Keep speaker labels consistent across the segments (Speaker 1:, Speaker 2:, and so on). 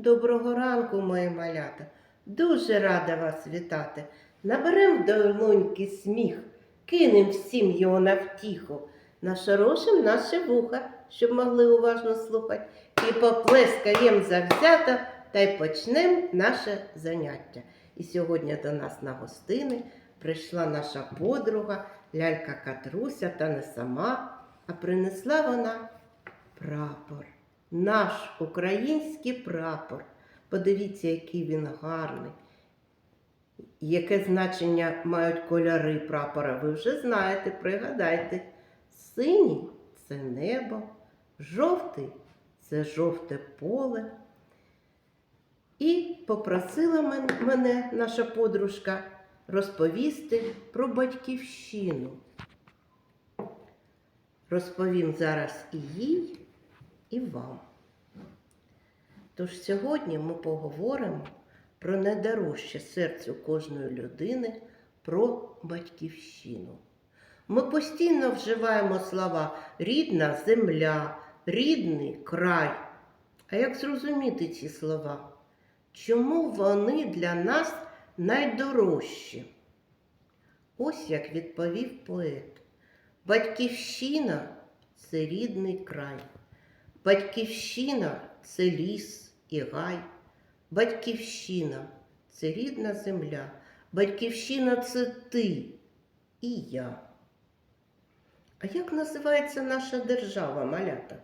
Speaker 1: Доброго ранку, мої малята. Дуже рада вас вітати. Наберем долоньки сміх, кинем всім його на втіху, нашорошим наше вуха, щоб могли уважно слухати, і поплескаєм завзято, та й почнем наше заняття. І сьогодні до нас на гостини прийшла наша подруга, лялька Катруся, та не сама, а принесла вона прапор. Наш український прапор. Подивіться, який він гарний. Яке значення мають кольори прапора? Ви вже знаєте, пригадайте. Синій це небо, жовтий це жовте поле. І попросила мене наша подружка розповісти про батьківщину. Розповім зараз і їй, і вам. Тож сьогодні ми поговоримо про найдорожче серцю кожної людини, про батьківщину. Ми постійно вживаємо слова рідна земля, рідний край. А як зрозуміти ці слова? Чому вони для нас найдорожчі? Ось як відповів поет. Батьківщина це рідний край. Батьківщина це ліс і гай. Батьківщина це рідна земля. Батьківщина це ти і я. А як називається наша держава, малята?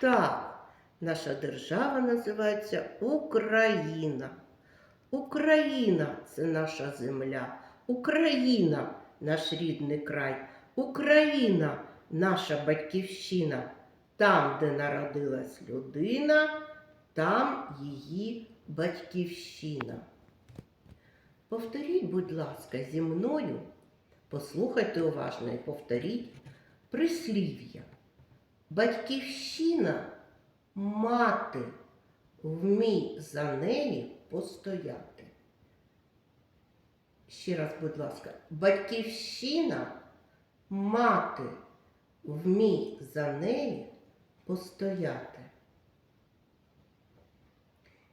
Speaker 1: Так, наша держава називається Україна. Україна це наша земля. Україна наш рідний край. Україна наша батьківщина. Там, де народилась людина, там її батьківщина. Повторіть, будь ласка, зі мною, послухайте уважно і повторіть прислів'я. Батьківщина мати, вмій за неї постояти. Ще раз, будь ласка, батьківщина мати, вмій за неї постояти.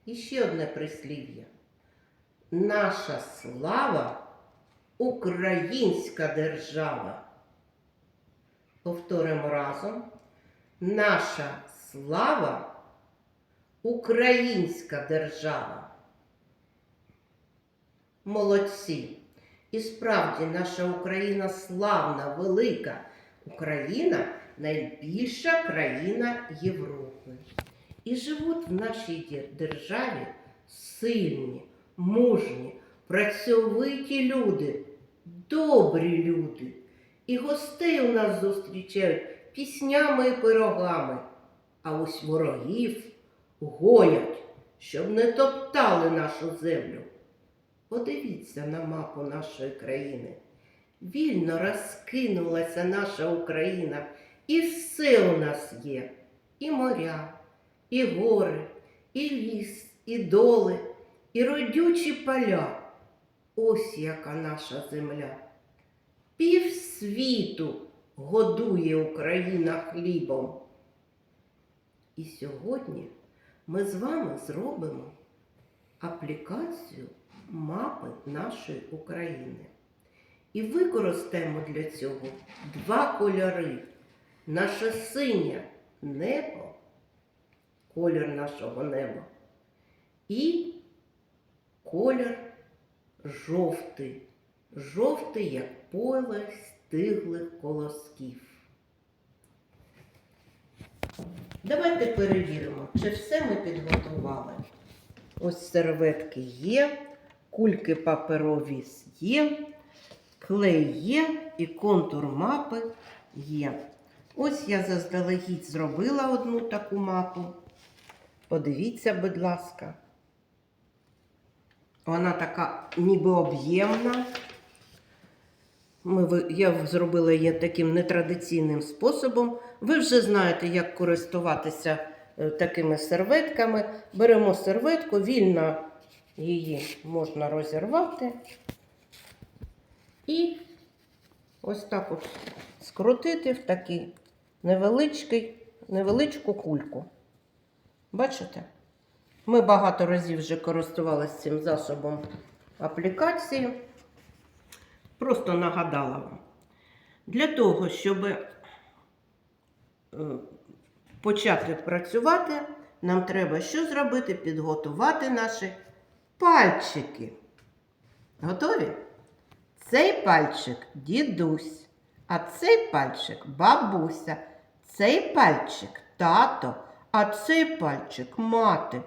Speaker 1: І ще одне прислів'я. Наша слава українська держава. Повторимо разом. Наша слава українська держава. Молодці! І справді наша Україна славна, велика. Україна найбільша країна Європи. І живуть в нашій державі сильні, мужні, працьовиті люди, добрі люди. І гостей у нас зустрічають піснями і пирогами, а ось ворогів гонять, щоб не топтали нашу землю. Подивіться на мапу нашої країни. Вільно розкинулася наша Україна, і все у нас є. І моря, і гори, і ліс, і доли, і родючі поля. Ось яка наша земля. Пів світу годує Україна хлібом. І сьогодні ми з вами зробимо аплікацію мапи нашої України. І використаємо для цього два кольори. Наше синє небо, колір нашого неба, і колір жовтий. Жовтий, як поле стиглих колосків. Давайте перевіримо, чи все ми підготували. Ось серветки є, кульки паперові є, клей є і контур мапи є. Ось я заздалегідь зробила одну таку мапу. Подивіться, будь ласка. Вона така ніби об'ємна. Ми, я зробила її таким нетрадиційним способом. Ви вже знаєте, як користуватися е, такими серветками. Беремо серветку, вільно її можна розірвати. І ось так от скрутити в такий невеличку кульку. Бачите? Ми багато разів вже користувалися цим засобом аплікації. Просто нагадала вам. Для того, щоб е, почати працювати, нам треба що зробити? Підготувати наші пальчики. Готові? Цей пальчик дідусь, а цей пальчик бабуся, цей пальчик тато, а цей пальчик мати,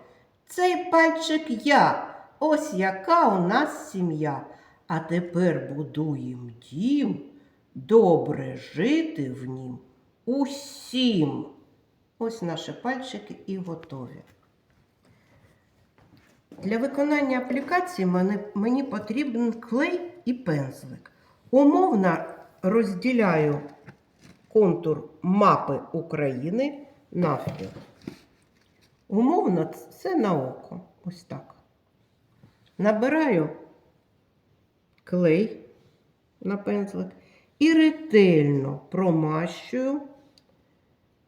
Speaker 1: цей пальчик я. Ось яка у нас сім'я. А тепер будуємо дім, добре жити в нім усім. Ось наші пальчики і готові. Для виконання аплікації мені, потрібен клей і пензлик. Умовно розділяю контур мапи України навпіл. Умовно це на око. Ось так. Набираю клей на пензлик і ретельно промащую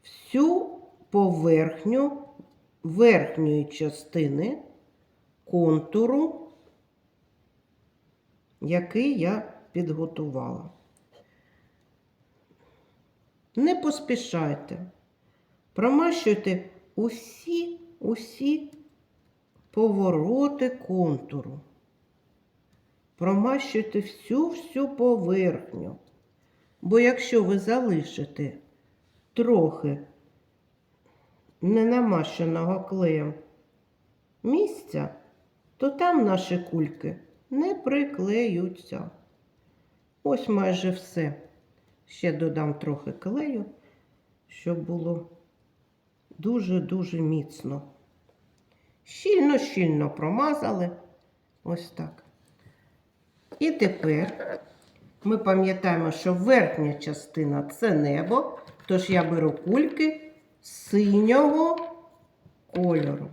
Speaker 1: всю поверхню верхньої частини контуру, який я підготувала. Не поспішайте. Промащуйте усі, усі повороти контуру. Промащуйте всю-всю поверхню. Бо якщо ви залишите трохи ненамащеного клеєм місця, то там наші кульки не приклеються. Ось майже все. Ще додам трохи клею, щоб було дуже-дуже міцно. Щільно-щільно промазали. Ось так. І тепер ми пам'ятаємо, що верхня частина це небо, тож я беру кульки синього кольору.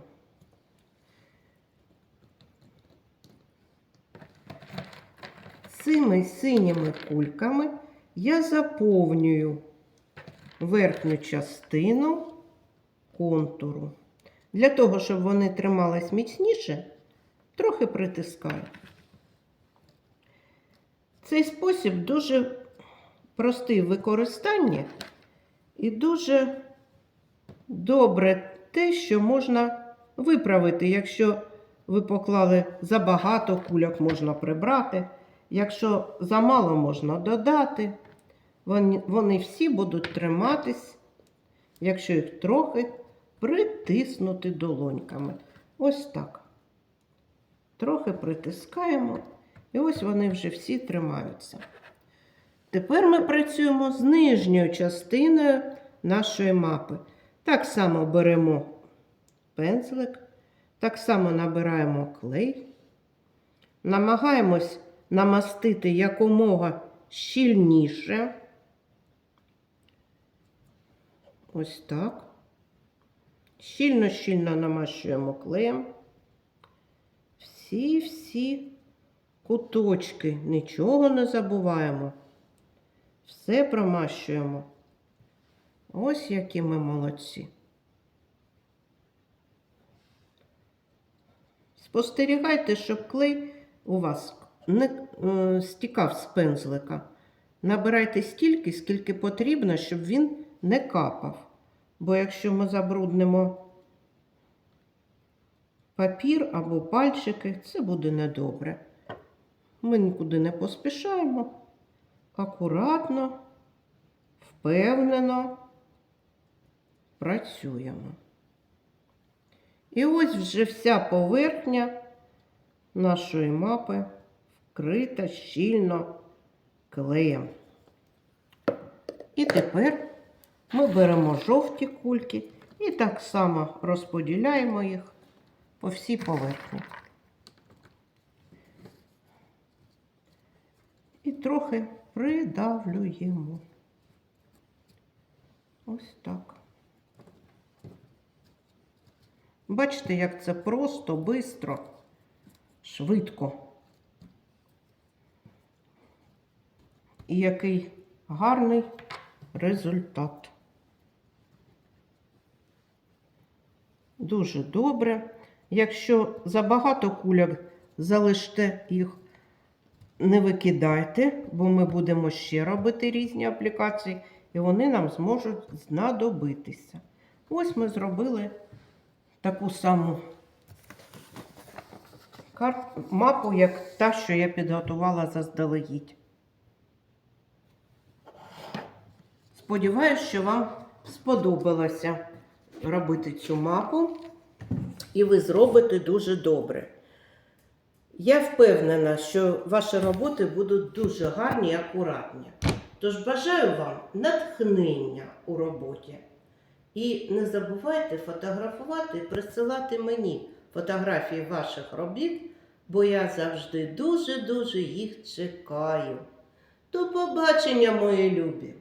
Speaker 1: Цими синіми кульками я заповнюю верхню частину контуру. Для того, щоб вони тримались міцніше, трохи притискаю. Цей спосіб дуже простий в використанні і дуже добре те, що можна виправити. Якщо ви поклали забагато кульок, можна прибрати. Якщо замало, можна додати. Вони, всі будуть триматись, якщо їх трохи притиснути долоньками. Ось так. Трохи притискаємо, і ось вони вже всі тримаються. Тепер ми працюємо з нижньою частиною нашої мапи. Так само беремо пензлик, так само набираємо клей, намагаємось намастити якомога щільніше. Ось так. Щільно-щільно намащуємо клеєм. Всі-всі куточки, нічого не забуваємо. Все промащуємо. Ось які ми молодці. Спостерігайте, щоб клей у вас не стікав з пензлика. Набирайте стільки, скільки потрібно, щоб він не капав. Бо якщо ми забруднимо папір або пальчики, це буде недобре. Ми нікуди не поспішаємо, акуратно, впевнено працюємо. І ось вже вся поверхня нашої мапи вкрита щільно клеєм. І тепер ми беремо жовті кульки і так само розподіляємо їх по всій поверхні. І трохи придавлюємо. Ось так. Бачите, як це просто, бистро, швидко. І який гарний результат. Дуже добре. Якщо забагато кульок залиште їх, не викидайте, бо ми будемо ще робити різні аплікації, і вони нам зможуть знадобитися. Ось ми зробили таку саму мапу, як та, що я підготувала заздалегідь. Сподіваюсь, що вам сподобалося робити цю мапу, і ви зробите дуже добре. Я впевнена, що ваші роботи будуть дуже гарні і акуратні. Тож бажаю вам натхнення у роботі. І не забувайте фотографувати і присилати мені фотографії ваших робіт, бо я завжди дуже-дуже їх чекаю. До побачення, мої любі!